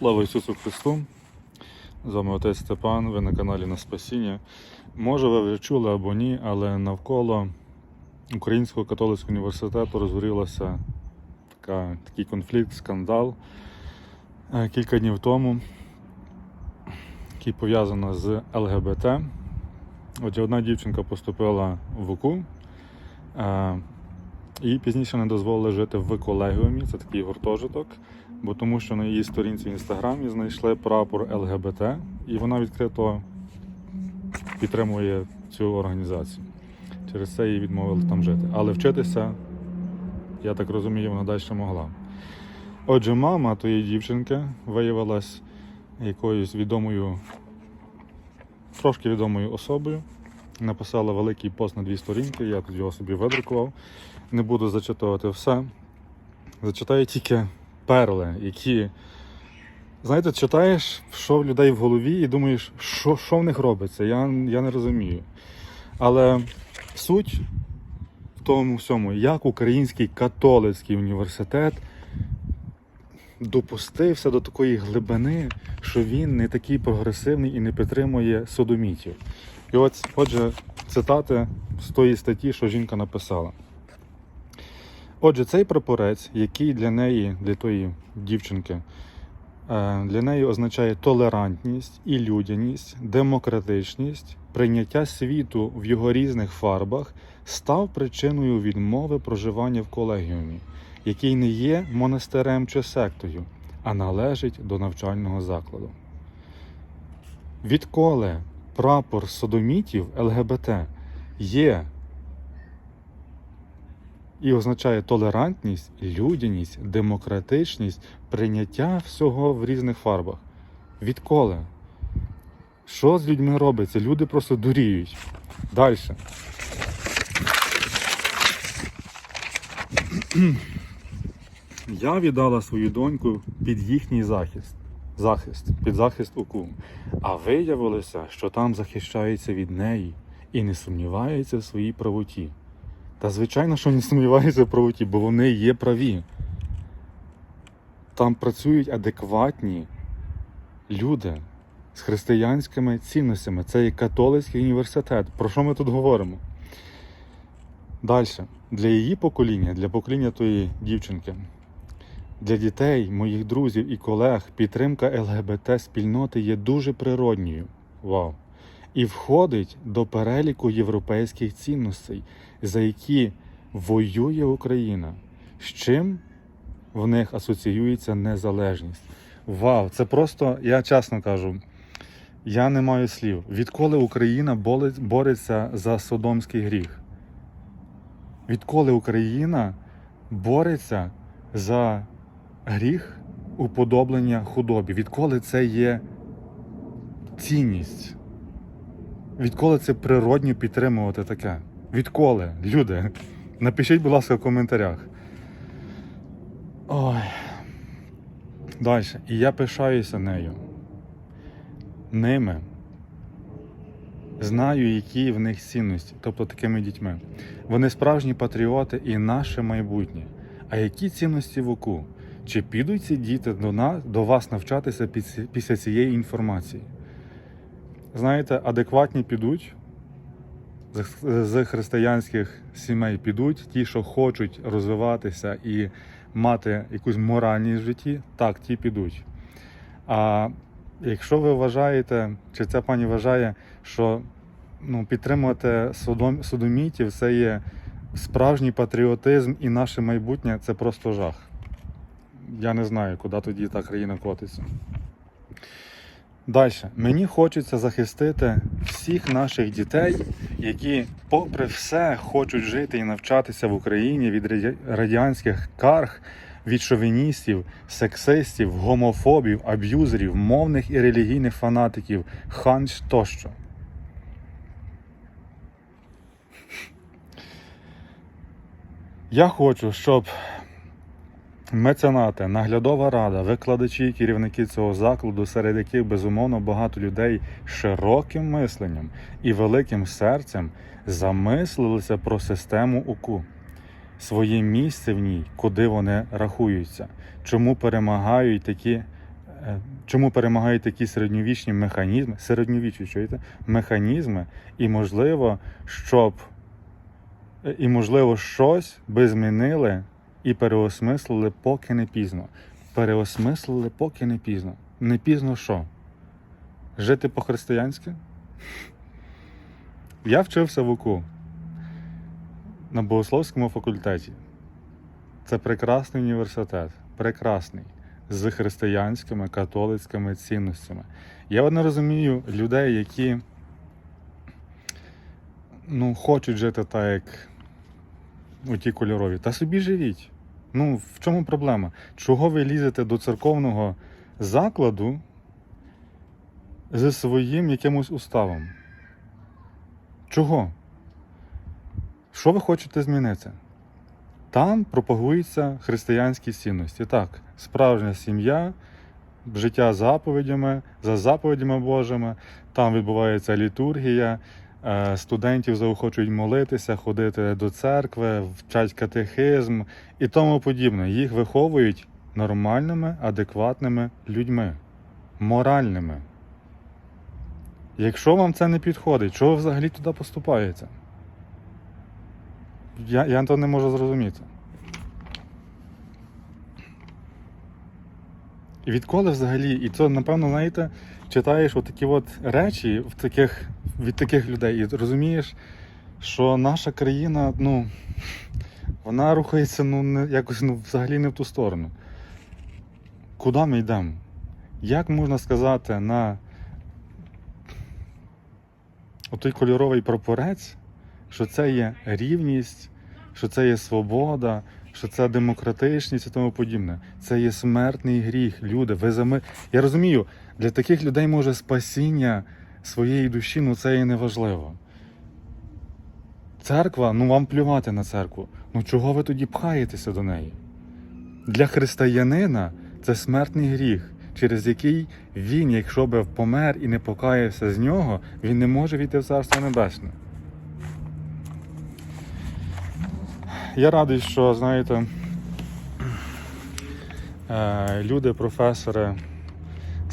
Слава Ісусу Христу! З вами отець Степан, ви на каналі на Спасіння. Може, ви вже чули або ні, але навколо Українського католицького університету розгорілася така, такий конфлікт, скандал е, кілька днів тому, який пов'язаний з ЛГБТ. Отже, одна дівчинка поступила в УКУ. е, і пізніше не дозволили жити в колегіумі, це такий гуртожиток, бо тому що на її сторінці в інстаграмі знайшли прапор ЛГБТ, і вона відкрито підтримує цю організацію. Через це її відмовили там жити. Але вчитися, я так розумію, вона далі могла. Отже, мама тієї дівчинки виявилась якоюсь відомою, трошки відомою особою. Написала великий пост на дві сторінки, я тут його собі видрукував. Не буду зачитувати все. Зачитаю тільки перли, які. Знаєте, читаєш, що в людей в голові, і думаєш, що, що в них робиться. Я, я не розумію. Але суть в тому всьому, як Український католицький університет допустився до такої глибини, що він не такий прогресивний і не підтримує содомітів. І от, отже, цитати з тої статті, що жінка написала. Отже, цей прапорець, який для неї, для тої дівчинки, е, для неї означає толерантність і людяність, демократичність, прийняття світу в його різних фарбах, став причиною відмови проживання в колегіумі, який не є монастирем чи сектою, а належить до навчального закладу. Відколи прапор содомітів ЛГБТ є і означає толерантність, людяність, демократичність, прийняття всього в різних фарбах. Відколи? Що з людьми робиться? Люди просто дуріють. Далі. Я віддала свою доньку під їхній захист. Захист, під захист УКУ. А виявилося, що там захищаються від неї і не сумніваються в своїй правоті. Та звичайно, що не сумніваються в правоті, бо вони є праві. Там працюють адекватні люди з християнськими цінностями. Це є католицький університет. Про що ми тут говоримо? Далі. Для її покоління, для покоління тої дівчинки, для дітей, моїх друзів і колег підтримка ЛГБТ спільноти є дуже природньою. Вау! І входить до переліку європейських цінностей, за які воює Україна. З чим в них асоціюється незалежність? Вау! Це просто, я чесно кажу, я не маю слів. Відколи Україна бореться за содомський гріх? Відколи Україна бореться за гріх уподоблення худобі? Відколи це є цінність? Відколи це природньо підтримувати таке? Відколи? Люди, напишіть, будь ласка, в коментарях. Ой. Далі. І я пишаюся нею. Ними. Знаю, які в них цінності, тобто такими дітьми. Вони справжні патріоти і наше майбутнє. А які цінності в ОКУ? Чи підуть ці діти до нас, до вас навчатися після цієї інформації? Знаєте, адекватні підуть з- християнських сімей підуть, ті, що хочуть розвиватися і мати якусь моральність в житті, так, ті підуть. А якщо ви вважаєте, чи ця пані вважає, що ну, підтримувати содом, содомітів це є справжній патріотизм і наше майбутнє, це просто жах. Я не знаю, куди тоді та країна котиться. Далі. Мені хочеться захистити всіх наших дітей, які, попри все, хочуть жити і навчатися в Україні від радянських карг, від шовіністів, сексистів, гомофобів, аб'юзерів, мовних і релігійних фанатиків, ханч тощо. Я хочу, щоб Меценати, наглядова рада, викладачі і керівники цього закладу, серед яких безумовно багато людей з широким мисленням і великим серцем замислилися про систему УКУ, своє місце в ній, куди вони рахуються, чому перемагають такі Е, Чому перемагають такі середньовічні механізми, середньовічні, чуєте? Механізми, і можливо, щоб е, і можливо щось би змінили і переосмислили, поки не пізно. Переосмислили, поки не пізно. Не пізно що? Жити по-християнськи? Я вчився в УКУ на богословському факультеті. Це прекрасний університет, прекрасний, з християнськими католицькими цінностями. Я не розумію людей, які ну, хочуть жити так, як у ті кольорові. Та собі живіть. Ну, в чому проблема? Чого ви лізете до церковного закладу зі своїм якимось уставом? Чого? Що ви хочете змінити? Там пропагуються християнські цінності. Так, справжня сім'я, життя заповідями, за заповідями Божими, там відбувається літургія, студентів заохочують молитися, ходити до церкви, вчать катехизм і тому подібне. Їх виховують нормальними, адекватними людьми, моральними. Якщо вам це не підходить, чого ви взагалі туди поступаєте? Я, я то не можу зрозуміти. Відколи взагалі, і це, напевно, знаєте, читаєш отакі от речі в таких, від таких людей і розумієш, що наша країна, ну, вона рухається ну, не, якось ну, взагалі не в ту сторону. Куди ми йдемо? Як можна сказати на отой кольоровий прапорець, що це є рівність, що це є свобода, що це демократичність і тому подібне. Це є смертний гріх. Люди, ви за ми. Я розумію, для таких людей може спасіння своєї душі, ну це і не важливо. Церква, ну вам плювати на церкву. Ну чого ви тоді пхаєтеся до неї? Для християнина це смертний гріх, через який він, якщо би помер і не покаявся з нього, він не може війти в Царство Небесне. Я радий, що, знаєте, е, люди, професори,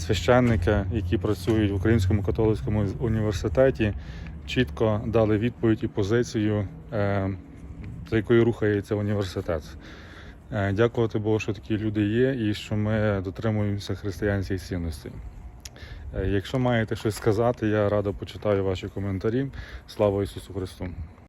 священники, які працюють в Українському католицькому університеті, чітко дали відповідь і позицію, е, за якою рухається університет. Е, Дякувати Богу, що такі люди є і що ми дотримуємося християнських цінностей. Е, Якщо маєте щось сказати, я радо почитаю ваші коментарі. Слава Ісусу Христу!